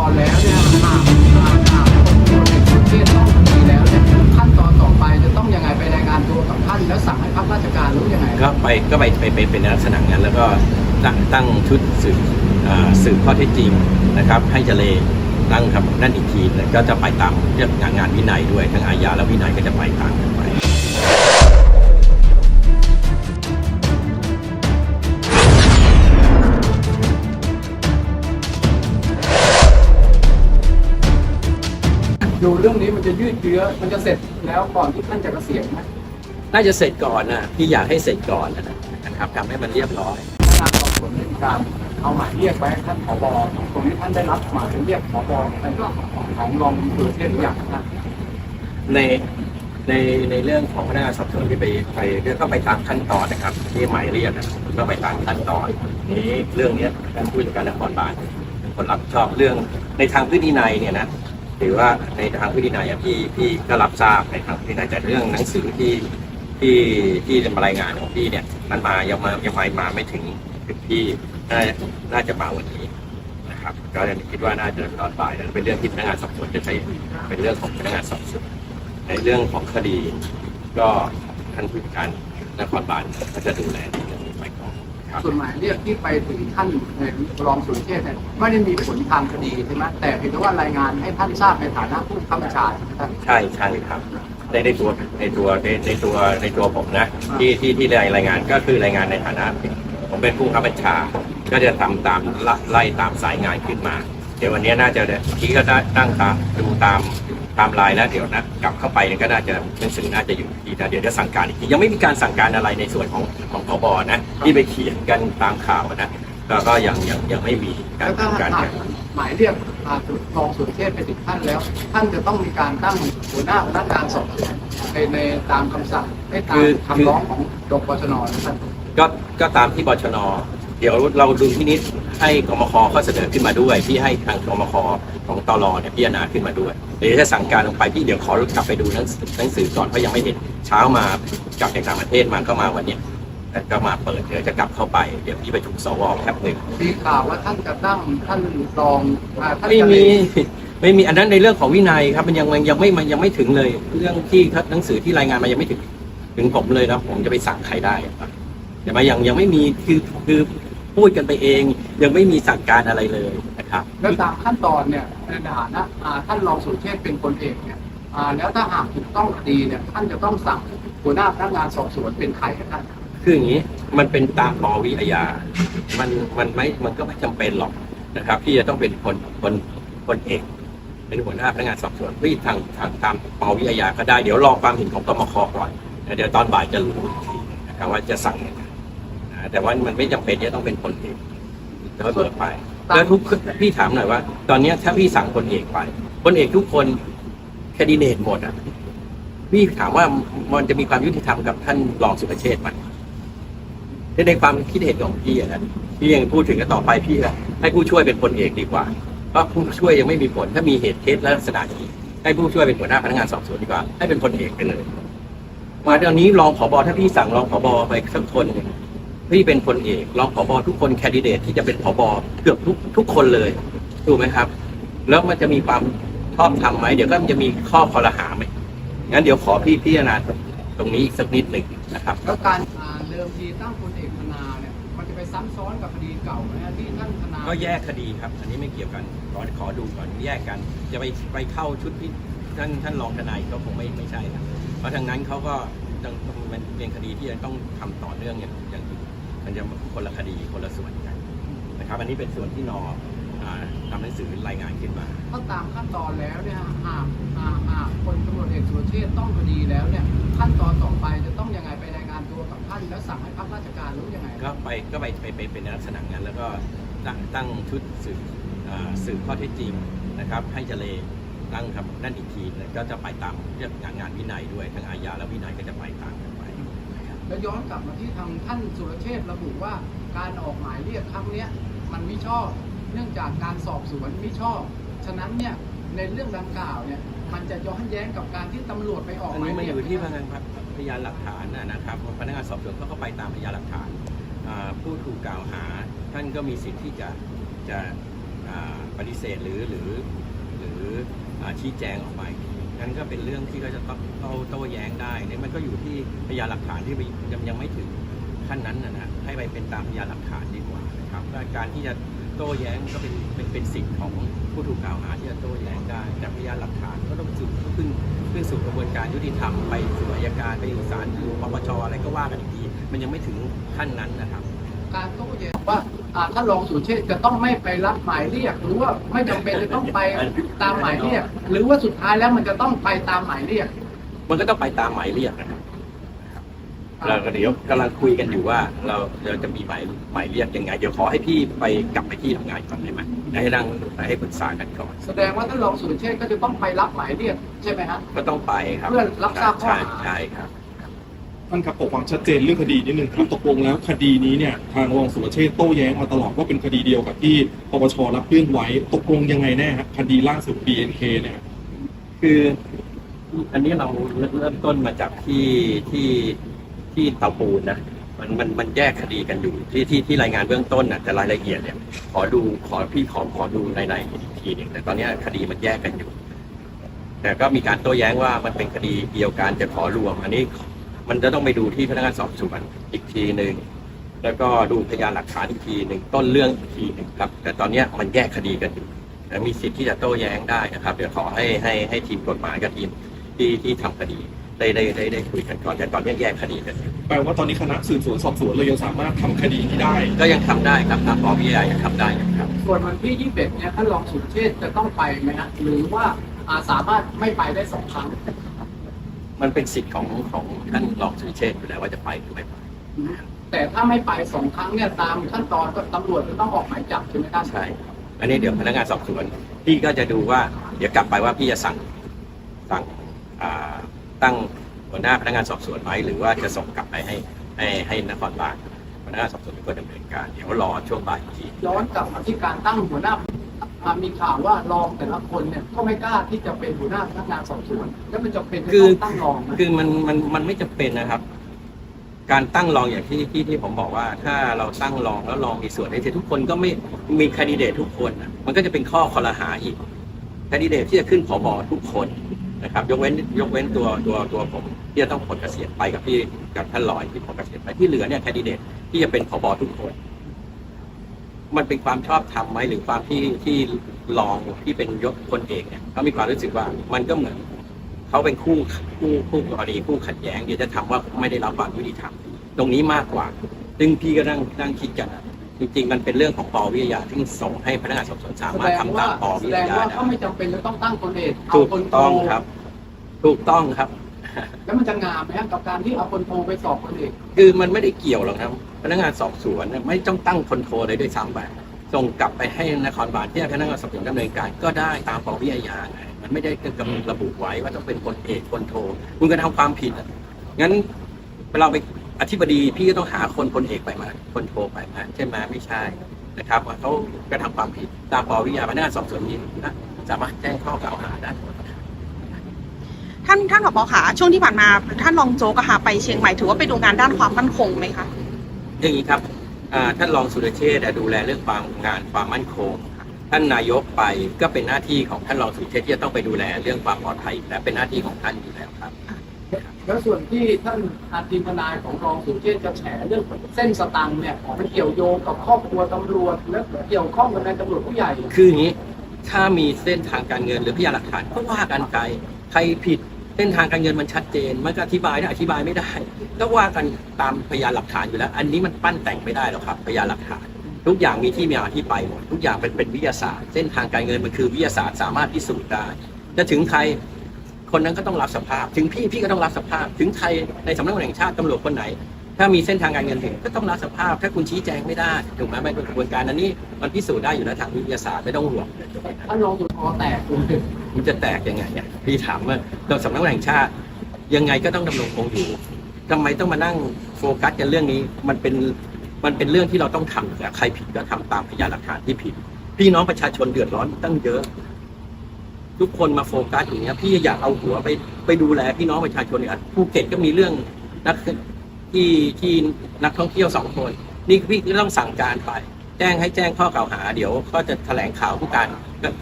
ตอนแล้วเนี่ยหากหากหากคนตำรวจเอกสุเทพต้องคดีแล้วเนี่ยขั้นตอนต่อไปจะต้องยังไงไปรายงานตัวกับท่านแล้วสั่งให้พักราชการรู้ยังไงก็ไปก็ไปไปไปเป็นลักษณะนั้นแล้วก็ตั้งตั้งชุดสืบอ่าสืบข้อเท็จจริงนะครับ ให้เจเลตั้งครับนั่นอีกทีแล้วก็จะไปตามเรื่องงานงานวินัยด้วยทั้งอาญาและวินัยก็จะไปตามกันไป เรื่องนี้มันจะยืดเยื้อมันจะเสร็จแล้วก่อนที่ท่านจะเกษียณไหมน่าจะเสร็จก่อนนะพี่อยากให้เสร็จก่อนนะครับทำให้มันเรียบร้อยพนักงานสอบสวนได้มีการเอาหมายเรียกไว้ให้ท่านผบตรงนี้ท่านได้รับหมายเรียกผบในเรื่องของรองสุรเชษฐ์หรือยังครับในในในเรื่องของพนักงานสอบสวนที่ไปไปเรื่องก็ไปตามขั้นตอนนะครับที่หมายเรียกนะครับก็ไปตามขั้นตอนนี้เรื่องเนี้ยท่านผู้จัดการนครบาลเป็นคนรับผิดชอบเรื่องในทางพฤตินัยเนี่ยนะ ถือว่าในทางพฤตินัยอะพี่พี่ก็รับทราบในทางพฤตินัยแต่เรื่องหนังสือที่ที่ที่จะมารายงานของพี่เนี่ย มันมายังมายังไมามาไม่ถึงถึงพี่น่าน่าจะมาวันนี้นะครับ ก็ยังคิดว่าน่าจะตอนบ่ายเป็นเรื่องที่พนักงานสอบสวนจะใช้เป็นเรื่องของพนักงานสอบสวนในเรื่องของคดี ก็ท่านผู้การนครบาลก็จะดูแล ส่วนหมายเรียกที่ไปถึงท่านในรองสุรเชษฐ์เนี่ยไม่ได้มีผลทางคดีใช่ไหมแต่เพียงแต่ว่ารายงานให้ท่านทราบในฐานะผู้บังคับบัญชาท่านใช่ใช่ครับในในตัวในตัวในในตัวในตัวผมนะ ที่ที่ที่รายงานก็คือรายงานในฐานะผมเป็นผู้บังคับบัญชาก็จะทำตามไล่ไล่ตามสายงานขึ้นมา เดี๋ยววันนี้น่าจะที่ก็ได้ตั้งตามดูตามตา มไลน์แล้วเดี๋ยวนะกลับเข้าไปก็น่าจะหนังสือน่าจะอยู่ที่นะเดี๋ยวจะสั่งการอีกทียังไม่มีการสั่งการอะไรในส่วนของของพบนะที่ไปเขียนกันตามข่าวนะก็ก็ยังยังยังไม่มีกาแล้รวถ้าสั่งการหากหมายเรียกอ่ารองสุรเชษฐ์ไปถึงท่านแล้ว ท่านจะต้องมีการตั้งหัวหน้าพนักงานสอบสวนในในตามคำสั่งให้ตามคำร้องของรปชนท่านก็ก็ตามที่บชน เดี๋ยวเราดูพินิษให้กมคเขาเสนอขึ้นมาด้วย ที่ให้ทางกมคของตลเนี่ยพิจารณาขึ้นมาด้วยเดี๋ยวจะสั่งการลงไปที่เดี๋ยวขอกลับไปดูหนังสือหนังสือก่อนเพราะยังไม่เห็นเช้ามากลับจากต่างประเทศมาก็มาวันเนี้ยแต่ก็มาเปิดเดี๋ยวจะกลับเข้าไปเดี๋ยวที่ประชุมสวแคปหนึ่งมีข่าวว่าท่านจะตั้งท่านรองอ่าท่านไม่จะมีไม่มีอันนั้นในเรื่องของวินัยครับมันยังมันยังไม่มันยังไม่ถึงเลย เรื่องที่หนังสือที่รายงานมายังไม่ถึง ถึงผมเลยนะผมจะไปสั่งใครได้ครับแต่มายังยังไม่มีคือคือ พูดกันไปเอง ยังไม่มีสั่งการอะไรเลยนะครับ แล้วตามขั้นตอนเนี่ยในฐานะอ่าท่านรองสุรเชษฐ์เป็นคนเอกเนี่ยอ่าแล้วถ้าหากถูกต้องคดีเนี่ยท่านจะต้องสั่งหัวหน้าพนักงานสอบสวนเป็นใครครับท่าน คืออย่างนี้มันเป็นตามปวิทยามันมันไม่มันก็ไม่จำเป็นหรอกนะครับ ที่จะต้องเป็นคนคนคนเอกเป็นหัวหน้าพนักงานสอบสวนที่ทางทางตามปวิทยาก็ได้เดี๋ยวรอความเห็นของกมคก่อนแล้วเดี๋ยวตอนบ่ายจะรู้อีกทีนะครับว่าจะสั่งยังไงนะ แต่ว่ามันไม่จำเป็นที่จะต้องเป็นคนเอกแล้วเบิกไป แล้วทุกพี่ถามหน่อยว่า ตอนเนี้ยถ้าพี่สั่งคนเอกไป คนเอกทุกคนแคนดิเดตหมดอะ พี่ถามว่ามันจะมีความยุติธรรมกับท่านรองสุรเชษฐ์ไหมในในความคิดเห็นของพี่อะนะพี่ยังพูดถึงกันต่อไปพี่อะให้ผู้ช่วยเป็นคนเอกดีกว่าเพราะผู้ช่วยยังไม่มีผลถ้ามีเหตุเคสและลักษณะนี้ให้ผู้ช่วยเป็นหัวหน้าพนักงานสอบสวนดีกว่าให้เป็นคนเอกไปเลย มาตอนนี้รองผบถ้าพี่สั่งรองผบไปสักคนหนึ่ง พี่เป็นคนเอกรองผบทุกคนแคนดิเดตที่จะเป็นผบเกือบทุกทุกคนเลยถูกไหมครับ แล้วมันจะมีความชอบทำไหมเดี๋ยวก็มันจะมีข้อคอรหาไหมงั้นเดี๋ยวขอพี่พิจารณาตรงนี้อีกสักนิดหนึ่งนะครับ แล้วการอ่าเดิมทีตั้งพลเอกธนาเนี่ยมันจะไปซ้ำซ้อนกับคดีเก่าไหมฮะที่ท่านธนาก็แยกคดีครับ อันนี้ไม่เกี่ยวกันขอขอดูก่อนแยกกัน จะไปไปเข้าชุดที่ท่านท่านรองทนายก็คงไม่ไม่ใช่ครับเพราะทางนั้นเขาก็ต้องมันเป็นคดีที่จะต้องทำต่อเนื่องอย่างอย่างอื่น มันจะคนละคดีคนละส่วนกันนะครับ อันนี้เป็นส่วนที่นออ่าทำหนังสือรายงานขึ้นมาถ้าตามขั้นตอนแล้วเนี่ยหากหากหากคนตำรวจเอกสุรเชษฐ์ต้องคดีแล้วเนี่ยขั้นตอนต่อไปจะต้องยังไงไปรายงานตัวกับท่านแล้วสั่งให้พักราชการหรู้ยังไงก็ไปก็ไปไปไปเป็นลักษณะนั้นแล้วก็ตั้งตั้งชุดสืบอ่าสืบข้อเท็จจริงนะครับ ให้เจเลตั้งครับนั่นอีกทีแล้วก็จะไปตามเรื่องงานงานวินัยด้วยทั้งอาญาและวินัยก็จะไปตามกันไปนะครับ แล้วย้อนกลับมาที่ทางท่านสุรเชษระบุว่าการออกหมายเรียกครั้งนี้มันไม่ชอบ เนื่องจากการสอบสวนไม่ชอบ ฉะนั้นเนี่ยในเรื่องดังกล่าวเนี่ยมันจะย้อนแย้งกับการที่ตำรวจไปออกหมายนี้มันอยกยู่ที่พนักงานพยานหลักฐานนะนะครับพนักงานสอบสวนเขาก็ไปตามพยานหลักฐานผู้ถูกกล่าวหา ท่านก็มีสิทธิ์ที่จะจะปฏิเสธหรือหรือหรือชี้แจงออกไป นั่นก็เป็นเรื่องที่ก็จะต้องโต้โต้แย้งได้เนี่ยมันก็อยู่ที่พยานหลักฐานที่ยังยังไม่ถึงขั้นนั้นนะนะให้ไปเป็นตามพยานหลักฐานดีกว่านะครับและการที่จะโต้แย้งก็เป็นเป็นเป็นสิทธิ์ของผู้ถูกกล่าวหาที่จะโต้แย้งได้ แต่พยานหลักฐานก็ต้องสู่ขึ้นขึ้นสู่กระบวนการยุติธรรมไปสู่อัยการไปสู่ศาลสู่ปปชอะไรก็ว่ากันอีกทีมันยังไม่ถึงขั้นนั้นนะครับ การโต้แย้งว่าอ่า ท่านรองสุรเชษฐ์จะต้องไม่ไปรับหมายเรียก หรือว่าไม่จำเป็นจะต้องไปตามหมายเรียก หรือว่าสุดท้ายแล้วมันจะต้องไปตามหมายเรียก มันก็ต้องไปตามหมายเรียกนะครับเราก็เดี๋ยวกำลังคุยกันอยู่ว่าเราเราจะมีหมายหมายเรียกยังไง เดี๋ยวขอให้พี่ไปกลับไปที่ทำงานก่อนได้ไหมให้นั่งให้ปรึกษากันก่อน แสดงว่าท่านรองสุรเชษฐ์ก็จะต้องไปรับหมายเรียกใช่ไหมฮะก็ต้องไปครับเพื่อรับทราบข้อใช่หาใช่ครับ ท่านครับขอความชัดเจนเรื่องคดีนิดนึงครับตกลงแล้วคดีนี้เนี่ยทางรองสุรเชษฐ์โต้แย้งมาตลอดว่าเป็นคดีเดียวกับที่ปปชรับเรื่องไว้ตกลงยังไงแน่ครับคดีล่าสุด BNK เนี่ยคืออันนี้เราเริ่มต้นมาจากที่ที่ที่เตาปูนนะมันมันมันแยกคดีกันอยู่ที่ที่ที่รายงานเบื้องต้นนะแต่รายละเอียดเนี่ย ขอดูขอพี่ขอขอดูในในอีกทีหนึ่งแต่ตอนเนี้ยคดีมันแยกกันอยู่ แต่ก็มีการโต้แย้งว่ามันเป็นคดีเดียวกันจะขอรวม อันนี้ มันจะต้องไปดูที่พนักงานสอบสวนอีกทีหนึ่งแล้วก็ดูพยานหลักฐานอีกทีหนึ่งต้นเรื่องอีกทีหนึ่งครับ แต่ตอนเนี้ยมันแยกคดีกันอยู่แต่มีสิทธิ์ที่จะโต้แย้งได้นะครับ เดี๋ยวขอให้ให้ให้ทีมกฎหมายกับทีมที่ที่ทำคดีได้ได้ได้ได้คุยกันก่อนแต่ตอนเนี้ยแยกคดีกันอยู่แปลว่าตอนนี้คณะสืบสวนสอบสวนเรายังสามารถทำคดีนี้ได้ ก็ยังทำได้ครับตามปวิทยายังทำได้อยู่ครับ ส่วนวันที่21เนี่ยท่านรองสุรเชษฐ์จะต้องไปไหมฮะหรือว่าอ่าสามารถไม่ไปได้สองครั้ง มันเป็นสิทธิ์ของของท่านรองสุริเชษฐ์อยู่แล้วว่าจะไปหรือไม่ไปแต่ถ้าไม่ไปสองครั้งเนี่ยตามขั้นตอนก็ตำรวจจะต้องออกหมายจับใช่ไหมครับใช่ อันนี้เดี๋ยวพนักงานสอบสวนพี่ก็จะดูว่าเดี๋ยวกลับไปว่าพี่จะสั่งสั่งอ่าตั้งหัวหน้าพนักงานสอบสวนไหมหรือว่าจะส่งกลับไปให้ให้ให้นครบาลพนักงานสอบสวนเป็นคนดำเนินการเดี๋ยวรอช่วงบ่ายอีกทีย้อนกลับมาที่การตั้งหัวหน้าอ่า มีข่าวว่ารองแต่ละคนเนี่ยก็ไม่กล้าที่จะเป็นหัวหน้าพนักงานสอบสวน แล้วมันจะเป็นจะต้องตั้งรองนะคือมันมันมันไม่จำเป็นนะครับ การตั้งรองอย่างที่ที่ที่ผมบอกว่า ถ้าเราตั้งรองแล้วรองมีส่วนในที่ทุกคนก็ไม่มีคนดิเดตทุกคนน่ะมันก็จะเป็นข้อคอรหาอีกคนดิเดตที่จะขึ้นผบทุกคนนะครับ ยกเว้นยกเว้นตัวตัวตัวผมที่จะต้องผลเกษียณไปกับพี่กับท่านลอยที่ผลเกษียณไปที่เหลือเนี่ยคนดิเดตที่จะเป็นผบทุกคน มันเป็นความชอบธรรมไหมหรือความที่ที่รองที่เป็นยศคนเอกเนี่ยเขามีความรู้สึกว่ามันก็เหมือนเขาเป็นคู่คู่คู่กรณีคู่ขัดแย้งเดี๋ยวจะทำว่าไม่ได้รับความยุติธรรมตรงนี้มากกว่า ซึ่งพี่ก็นั่งนั่งคิดกันอะจริงๆมันเป็นเรื่องของปวิทยาที่ส่งให้พนักงานสอบสวนสาแสมารดถงทำว่าตามปแสวิดทงยาว่าได้เขาไม่จำเป็นจะต้องตั้งคนเอกเอาถูกคนโทต้องครับ ถูกต้องครับ แล้วมันจะงามไหมกับการที่เอาคนโทไปสอบคนเอกคือมันไม่ได้เกี่ยวหรอกนะพนักงานสอบสวนเนี่ยไม่ต้องตั้งคนโทเลยด้วยซ้ำไปส่งกลับไปให้นครบาลที่พนักงานสอบสวนดำเนินการก็ได้ตามปวิทยาไงมันไม่ได้กำหนดระบุไว้ว่าต้องเป็นคนเอกคนโท คุณก็ทำความผิดอะงั้นเราไปอธิบดีพี่ก็ต้องหาคนคนเอกไปมา คนโทไปมาใช่ไหมไม่ใช่นะครับว่าเขากระทำความผิดตามปวิทยาพนักงานสอบสวนนี้นะสามารถแจ้งข้อกล่าวหาได้ ท่านท่านผบขาช่วงที่ผ่านมาท่านรองโจ๊กอะค่ะไปเชียงใหม่ถือว่าไปดูงานด้านความมั่นคงไหมคะอย่างนี้ครับอ่าท่านรองสุรเชษฐ์ดูแลเรื่องความงานความมั่นคง ท่านนายกไปก็เป็นหน้าที่ของท่านรองสุรเชษฐ์ที่จะต้องไปดูแลเรื่องความปลอดภัยและเป็นหน้าที่ของท่านอยู่แล้วครับแล้วส่วนที่ท่านอาทีมทนายของรองสุรเชษฐ์จะแฉเรื่องเส้นสตังค์เนี่ยมันเกี่ยวโยงกับครอบครัวตำรวจและเกี่ยวข้องกับนายตำรวจผู้ใหญ่ คืออย่างนี้ถ้ามีเส้นทางการเงินหรือพยานหลักฐานก็ว่ากันไปใครผิดเส้นทางการเงินมันชัดเจน มันก็อธิบายได้อธิบายไม่ได้ ก็ว่ากันตามพยานหลักฐานอยู่แล้ว อันนี้มันปั้นแต่งไม่ได้หรอกครับ พยานหลักฐาน ทุกอย่างมีที่มาที่ไปหมด ทุกอย่างเป็นเป็นวิทยาศาสตร์ เส้นทางการเงินมันคือวิทยาศาสตร์สามารถพิสูจน์ได้ จะถึงใครคนนั้นก็ต้องรับสภาพ ถึงพี่พี่ก็ต้องรับสภาพ ถึงใครในสำนักงานแห่งชาติตำรวจคนไหน ถ้ามีเส้นทางการเงินถึงก็ต้องรับสภาพ ถ้าคุณชี้แจงไม่ได้ถูกไหมมันเป็นกระบวนการอันนี้มันพิสูจน์ได้อยู่แล้วทางวิทยาศาสตร์ไม่ต้องห่วงท่านรองสุรคอแตกคุณมันจะแตกยังไงอะพี่ถามว่าเราสำนักงานแห่งชาติ ยังไงก็ต้องดำรงคงอยู่ทำไมต้องมานั่งโฟกัสกันเรื่องนี้มันเป็นมันเป็นเรื่องที่เราต้องทำแต่ใครผิดก็ทำตามพยานหลักฐานที่ผิด พี่น้องประชาชนเดือดร้อนตั้งเยอะ ทุกคนมาโฟกัสอย่างเงี้ย พี่อยากเอาหัวไปไปดูแลพี่น้องประชาชนเนี่ยภูเก็ตก็มีเรื่องนัก ที่ที่นักท่องเที่ยวสองคน นี่พี่ก็ต้องสั่งการไป แจ้งให้แจ้งข้อกล่าวหา เดี๋ยวก็จะแถลงข่าวผู้การ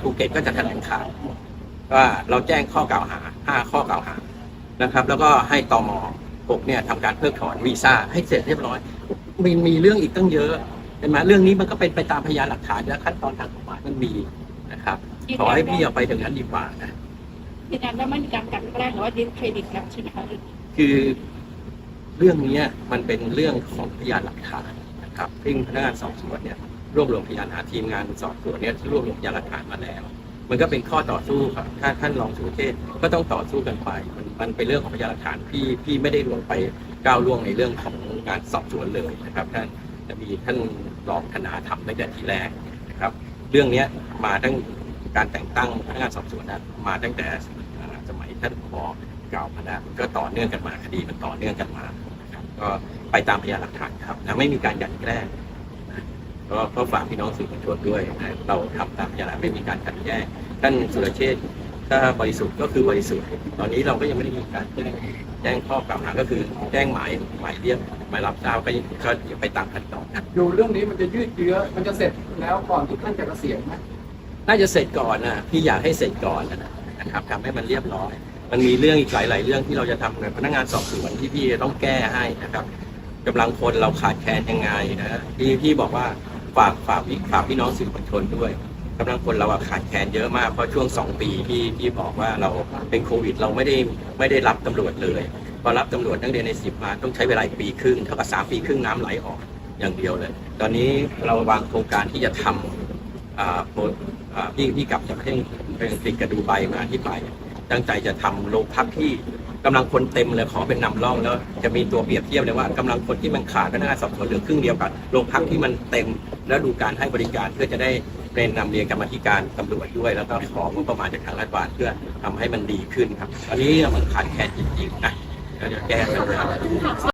ภูเก็ตก็จะแถลงข่าวว่าเราแจ้งข้อกล่าวหาห้าข้อกล่าวหานะครับ แล้วก็ให้ตมหกเนี่ยทำการเพิกถอนวีซ่าให้เสร็จเรียบร้อยมีมีเรื่องอีกตั้งเยอะเห็นไหมเรื่องนี้มันก็เป็นไปตามพยานหลักฐานและขั้นตอนทางกฎหมายมันมีนะครับขอให้พี่เอาไปถึงนั้นดีกว่านะยืนยันว่าไม่มีการกลันแกล้งหรือว่าดิสเครดิตกันใช่ไหมคะคือ เรื่องนี้มันเป็นเรื่องของพยานหลักฐานนะครับซึ่งพนักงานสอบสวนเนี่ยรวบรวมพยานหาทีมงานสอบสวนเนี่ยรวบรวมพยานหลักฐานมาแล้ว มันก็เป็นข้อต่อสู้ครับถ้าท่านรองสุเชษฐ์ก็ต้องต่อสู้กันไป มันมันเป็นเรื่องของพยานหลักฐานพี่พี่ไม่ได้ลงไปก้าวล่วงในเรื่องของการสอบสวนเลยนะครับท่านจะมีท่านรองธนาทำตั้งแต่ทีแรกนะครับ เรื่องนี้มาตั้งการแต่งตั้งพนักงานสอบสวนนะมาตั้งแต่สมัยท่านผบเก่าพนะก็ต่อเนื่องกันมาคดีมันต่อเนื่องกันมา ก็ไปตามพยานหลักฐานครับนะไม่มีการกลันแกล้งนะก็ก็ฝากพี่น้องสื่อมวลชนด้วยนะเราทำตามพยานหลักฐานไม่มีการกลันแกล้งท่านสุรเชษฐ์ถ้าบริสุทธิ์ก็คือบริสุทธิ์ ตอนนี้เราก็ยังไม่ได้มีการแจ้งแจ้งข้อกล่าวหาก็คือแจ้งหมายหมายเรียกหมายรับทราบก็ก็เดี๋ยวไปตามขั้นตอนนะดูเรื่องนี้มันจะยืดเยื้อมันจะเสร็จแล้วก่อนที่ท่านจะเกษียณไหมน่าจะเสร็จก่อนนะพี่อยากให้เสร็จก่อนนะนะครับทำให้มันเรียบร้อย มันมีเรื่องอีกหลาย ๆ เรื่องที่เราจะทำกับพนักงานสอบสวนที่พี่จะต้องแก้ให้นะครับกำลังคนเราขาดแคลนยังไงนะพี่พี่บอกว่าฝากฝากพี่ฝากพี่น้องสื่อมวลชนด้วยกำลังคนเราอะขาดแคลนเยอะมากเพราะช่วงสองปีที่ที่บอกว่าเราเป็นโควิด เราไม่ได้ไม่ได้รับตำรวจเลยพอรับตำรวจนักเรียนในสิบมาต้องใช้เวลาอีกปีครึ่งเท่ากับสามปีครึ่งน้ำไหลออกอย่างเดียวเลย ตอนนี้เราวางโครงการที่จะทำอ่าโพสอ่าพี่พี่กลับจากประเทศอังกฤษกับดูไบมาที่ไป ตั้งใจจะทำโรงพักที่กำลังคนเต็มเลยขอเป็นนำร่องแล้ว จะมีตัวเปรียบเทียบเลยว่ากำลังคนที่มันขาดพนักงานสอบสวนเหลือครึ่งเดียวกับโรงพักที่มันเต็ม แล้วดูการให้บริการเพื่อจะได้เป็นนำเรียนกรรมธิการตำรวจด้วย แล้วก็ของงบประมาณจากทางรัฐบาลเพื่อทำให้มันดีขึ้นครับอันนี้มันขาดแคลนจริงๆนะเราจะแก้ปัญหา